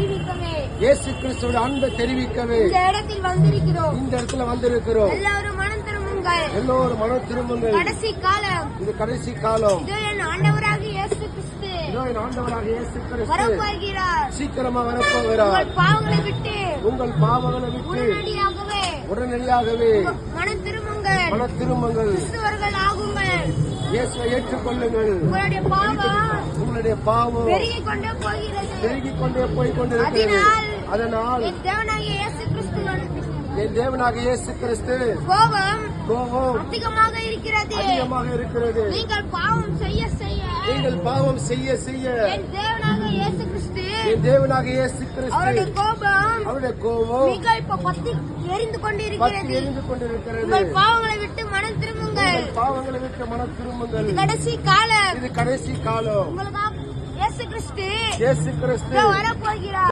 தெரிவிக்கவே. இயேசு கிறிஸ்துவோட அன்பை தெரிவிக்கவே. இந்த இடத்தில் வந்திருக்கிறோம். இந்த இடத்துல வந்திருக்கிறோம். எல்லாரும் மனம் திரும்புங்கள். எல்லோரும் மன திரும்புங்கள். கடைசி காலம். இது கடைசி காலம். இதோ என் ஆண்டவராக இயேசு கிறிஸ்து இதோ என் ஆண்டவராக இயேசு கிறிஸ்து வரப்போகிறார். சீக்கிரமா வரப்போகிறார். உங்கள் பாவங்களை விட்டு உங்கள் பாவங்களை விட்டு உடனடியாகவே உடனடியாகவே மனம் திரும்புங்கள். மன திரும்புங்கள். கிறிஸ்துவர்கள் ஆகுங்கள். இயேசுவை ஏற்றுக்கொள்ளுங்கள். உங்களுடைய பாவம் பாவம். பெருகிக் கொண்டே போய் கொண்டிருக்கிறது அதனால் என் தேவனாக இயேசு கிறிஸ்து கோபம் கோபம் அதிகமாக இருக்கிறது. அதிகமாக இருக்கிறது. நீங்கள் பாவம் செய்ய செய்ய நீங்கள் பாவம் செய்ய செய்ய என் தேவனாக இயேசு கிறிஸ்து என் தேவனாக இயேசு அவருடைய கிறிஸ்து கோபம் அவருடைய கோபம் மிக இப்ப பத்தி எரிந்து கொண்டிருக்கிறது. எரிந்து கொண்டிருக்கிறது. உங்கள் பாவங்களை விட்டு மனம் திரும்புங்கள். பாவங்களை விட்டு மன திரும்புங்கள். கடைசி காலம். இது கடைசி காலம். உங்களுக்காக இயேசு கிறிஸ்து இயேசு கிறிஸ்து இதோ வரப்போகிறார்